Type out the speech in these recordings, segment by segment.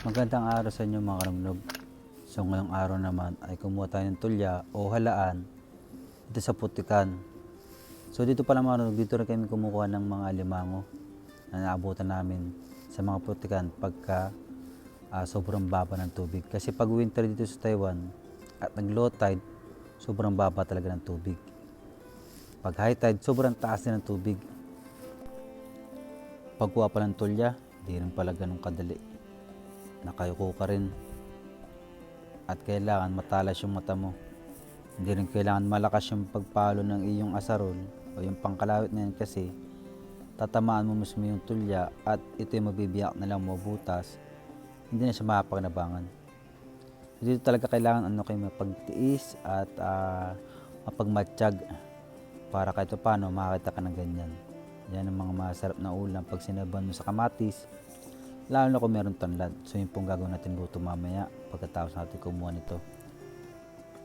Magandang araw sa inyo mga kanugnog. So ngayong araw naman ay kumuha tayo ng tulya o halaan dito sa putikan. So dito pala mga kanugnog, dito rin kami kumukuha ng mga alimango na naabutan namin sa mga putikan pagka ah, sobrang baba ng tubig. Kasi pag winter dito sa Taiwan at nag low tide, sobrang baba talaga ng tubig. Pag high tide, sobrang taas din ng tubig. Pagkuha pa ng tulya, di rin pala ganun kadali nakayuko ka rin at kailangan matalas yung mata mo. Hindi rin kailangan malakas yung pagpalo ng iyong asarol o yung pangkalawit na yan kasi tatamaan mo mismo yung tulya at ito yung mabibiyak na lang mo butas. Hindi na siya makapagnabangan. Dito talaga kailangan ano kayo mapagtiis at uh, mapagmatsyag para kahit paano makakita ka ng ganyan. Yan ang mga masarap na ulam pag sinaban mo sa kamatis lalo na kung meron tanlad. So yun pong gagawin natin luto mamaya pagkatapos natin kumuha nito.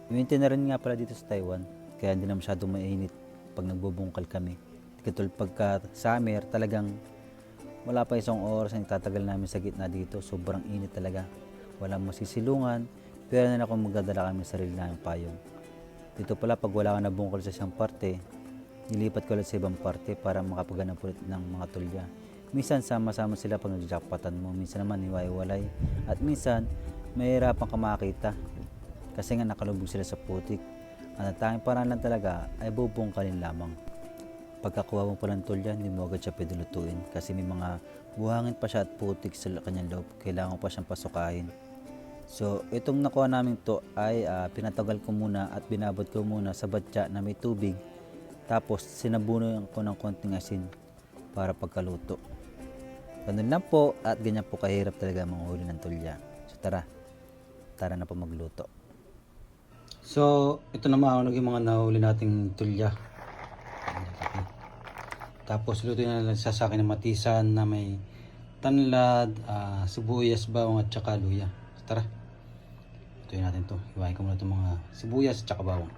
Winter na rin nga pala dito sa Taiwan, kaya hindi na masyadong mainit pag nagbubungkal kami. Katulad pagka summer, talagang wala pa isang oras ang tatagal namin sa gitna dito. Sobrang init talaga. Walang masisilungan, pero na kung magdadala kami sa sarili namin payong. Dito pala pag wala ka nabungkal sa isang parte, nilipat ko ulit sa ibang parte para makapaganap ulit ng mga tulya. Minsan sama-sama sila pag nagjackpotan mo, minsan naman hiwa-hiwalay. At minsan, mahirapan ka makakita kasi nga nakalubog sila sa putik. Ang tanging paraan lang talaga ay bubungkalin lamang. Pagkakuha mo pa ng tulya, hindi mo agad siya pwede lutuin kasi may mga buhangin pa siya at putik sa kanyang loob. Kailangan pa siyang pasukahin. So, itong nakuha namin to ay ah, pinatagal ko muna at binabot ko muna sa batya na may tubig. Tapos, sinabuno ko ng konting asin para pagkaluto. Ganun lang po at ganyan po kahirap talaga manghuli ng tulya. So tara, tara na po magluto. So, ito na mga yung mga nahuli nating tulya. Tapos luto na lang sa akin ng matisan na may tanlad, ah, sibuyas, bawang at saka luya. So, tara. Lutuin natin to. Iwain ko muna itong mga sibuyas at saka bawang.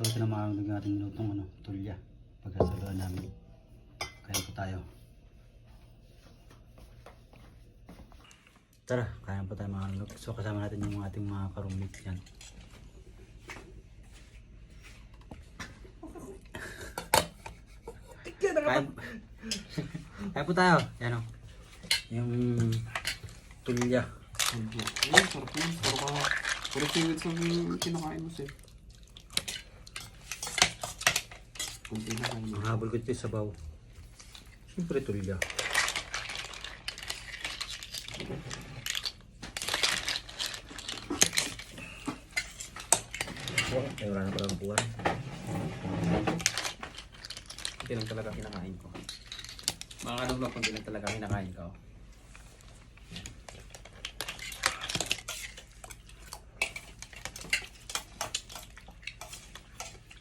So ito na mga naging ating lutong ano, tulya. Pagkasaluan namin. Kaya po tayo. Tara, kaya po tayo mga lunok. So kasama natin yung ating mga karumit yan. Kaya, kaya po tayo. Yan o. Yung tulya. Ay, sarap yun. Puro ka, puro singit sa kinakain mo, sir. Kunti na kayo. Ang habol ko ito sa baw. Siyempre tulya. Oh, ay wala na pala ng buwan. Hindi lang talaga kinakain ko. Mga ano lang kung di lang talaga kinakain ko.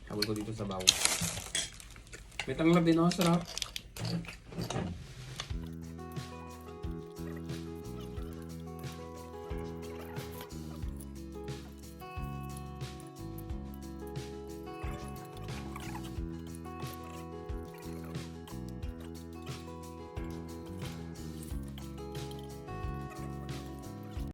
Hinabol ko dito sa bawo. May tanglab din ako, sarap.